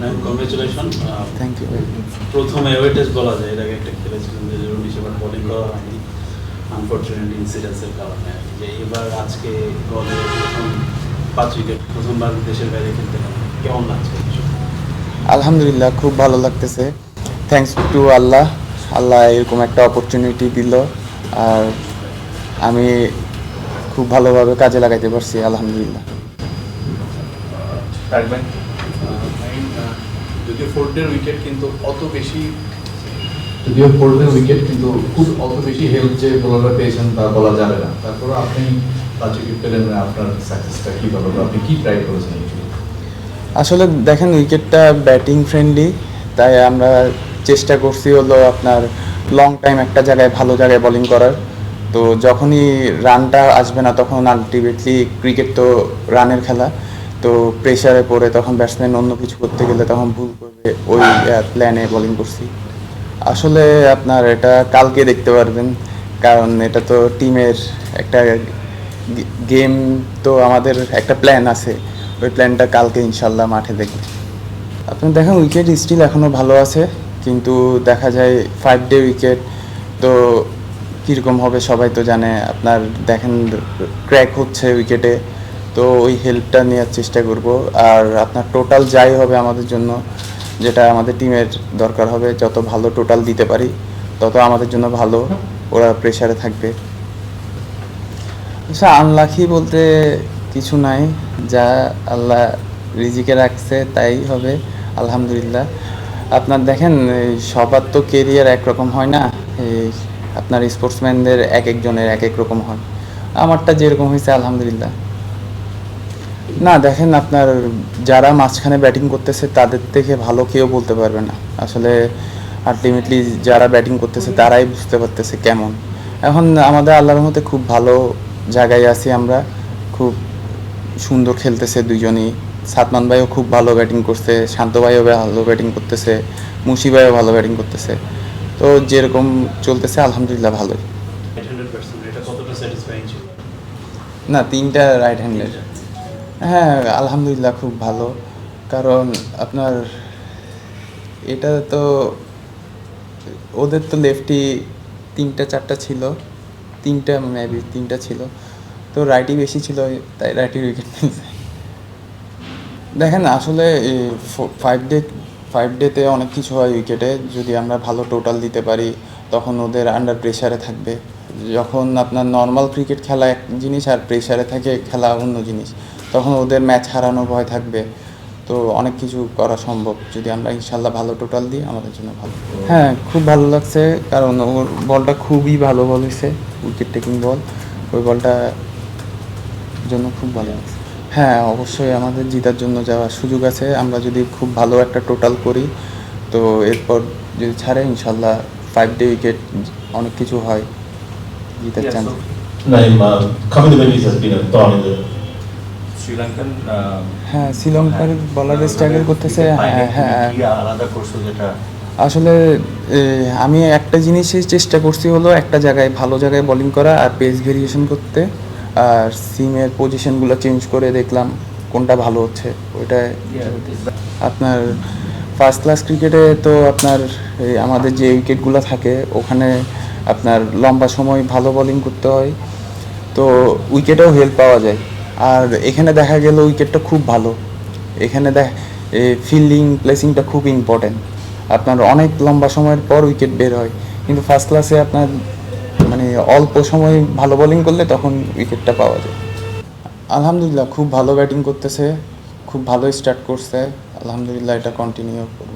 মানে congratulation thank you প্রথম away test বলা যায় এর আগে একটা খেলেছিলেন যে রবি সেবার বোলিং করা হয়নি আনফর্চুনেট ইনসিডেন্সের কারণে যে এবার আজকে গলে প্রথম পাঁচ উইকেট প্রথমবার দেশের বাইরে খেলতে কেমন লাগছে? আলহামদুলিল্লাহ খুব ভালো লাগতেছে। থ্যাঙ্কস টু আল্লাহ আল্লাহ এরকম একটা অপরচুনিটি দিল আর আমি খুব ভালোভাবে কাজে লাগাইতে পারছি আলহামদুলিল্লাহ। ফোর্ডের উইকেট কিন্তু অত বেশি যদিও ফোর্ডের উইকেট কিন্তু খুব অত বেশি হেল্প যে বোলাররা পেয়েছেন তা বলা যাবে না। তারপরে আপনি পাঁচ উইকেট পেলেন মানে আপনার সাকসেসটা কী বলব আপনি কি ট্রাই করেছেন আসলে দেখেন উইকেটটা ব্যাটিং ফ্রেন্ডলি তাই আমরা চেষ্টা করছি হলো আপনার লং টাইম একটা জায়গায় ভালো জায়গায় বোলিং করার। তো যখনই রানটা আসবে না তখন আলটিমেটলি ক্রিকেট তো রানের খেলা। তো প্রেসারে পড়ে তখন ব্যাটসম্যান অন্য কিছু করতে গেলে তখন ভুল করবে ওই প্ল্যানে বোলিং করছি। আসলে আপনার এটা কালকে দেখতে পারবেন, কারণ এটা তো টিমের একটা গেম তো আমাদের একটা প্ল্যান আছে। ওই প্ল্যানটা কালকে ইনশাল্লাহ মাঠে দেখবে। আপনি দেখেন উইকেট স্টিল এখনও ভালো আছে, কিন্তু দেখা যায় ফাইভ ডে উইকেট তো কীরকম হবে সবাই তো জানে। আপনার দেখেন ক্র্যাক হচ্ছে উইকেটে তো ওই হেল্পটা নেওয়ার চেষ্টা করব। আর আপনার টোটাল যাই হবে আমাদের জন্য যেটা আমাদের টিমের দরকার হবে, যত ভালো টোটাল দিতে পারি, তত আমাদের জন্য ভালো, ওরা প্রেশারে থাকবে। আচ্ছা আনলাকি বলতে কিছু নাই, যা আল্লাহ রিজিকে রাখছে, তাই হবে, আলহামদুলিল্লাহ। আপনার দেখেন সবার তো কেরিয়ার একরকম হয় না আপনার স্পোর্টসম্যানদের এক একজনের এক এক রকম হয়। আমারটা যেরকম হয়েছে, আলহামদুলিল্লাহ। না দেখেন আপনার যারা মাঝখানে ব্যাটিং করতেছে তাদের থেকে ভালো কেউ বলতে পারবে না। আসলে আলটিমেটলি যারা ব্যাটিং করতেছে তারাই বুঝতে পারতেছে কেমন। এখন আমাদের আল্লাহর মতে খুব ভালো জায়গায় আছি আমরা। খুব সুন্দর খেলতেছে দুইজনই। সাতমান ভাইও খুব ভালো ব্যাটিং করছে শান্ত ভাইও ভালো ব্যাটিং করতেছে মুশি ভাইও ভালো ব্যাটিং করতেছে। তো যেরকম চলতেছে আলহামদুলিল্লাহ ভালোই। না তিনটা রাইট হ্যান্ডেড হ্যাঁ আলহামদুলিল্লাহ, খুব ভালো। কারণ আপনার এটা তো ওদের তো লেফটি তিনটা, চারটা ছিল। তিনটা মেবি তিনটা ছিল। তো রাইটই বেশি ছিল, তাই রাইটই উইকেট নিয়েছে। দেখেন, আসলে ফাইভ ডে ফাইভ ডেতে অনেক কিছু হয় উইকেটে যদি আমরা ভালো টোটাল দিতে পারি, তখন ওদের আন্ডার প্রেসারে থাকবে। যখন আপনার নর্মাল ক্রিকেট খেলা এক জিনিস আর প্রেশারে থাকে খেলা অন্য জিনিস। তখন ওদের ম্যাচ হারানো ভয় থাকবে। তো অনেক কিছু করা সম্ভব। যদি আমরা ইনশাল্লাহ ভালো টোটাল দিই আমাদের জন্য ভালো। হ্যাঁ খুব ভালো লাগছে। কারণ ওর বলটা খুবই ভালো বল হয়েছে উইকেট টেকিং বল। ওই বলটা জন্য খুব ভালো লাগছে। হ্যাঁ অবশ্যই আমাদের জিতার জন্য যাওয়ার সুযোগ আছে। আমরা যদি খুব ভালো একটা টোটাল করি তো এরপর যদি ছাড়ে ইনশাল্লাহ ফাইভ ডে উইকেট অনেক কিছু হয়। জিতার চান্স শ্রীলঙ্কান হ্যাঁ শ্রীলঙ্কার বলারের স্ট্রাগল করতেছে হ্যাঁ হ্যাঁ। আলাদা করছ যেটা? আসলে আমি একটা জিনিসই চেষ্টা করছি হলো একটা জায়গায় ভালো জায়গায় বোলিং করা আর পেস ভেরিয়েশন করতে। আর সিমের পজিশনগুলো চেঞ্জ করে দেখলাম কোনটা ভালো হচ্ছে ওইটা আপনার ফার্স্ট ক্লাস ক্রিকেটে তো আপনার এই আমাদের যে উইকেটগুলো থাকে ওখানে আপনার লম্বা সময় ভালো বোলিং করতে হয়। তো উইকেটেও হেল্প পাওয়া যায়। আর এখানে দেখা গেল উইকেটটা খুব ভালো। এখানে দেখ ফিল্ডিং প্লেসিংটা খুব ইম্পর্টেন্ট আপনার অনেক লম্বা সময়ের পর উইকেট বের হয়। কিন্তু ফার্স্ট ক্লাসে আপনার মানে অল্প সময় ভালো বোলিং করলে তখন উইকেটটা পাওয়া যায়। আলহামদুলিল্লাহ, খুব ভালো ব্যাটিং করতেছে, খুব ভালো স্টার্ট করছে। আলহামদুলিল্লাহ, এটা কন্টিনিউ করব।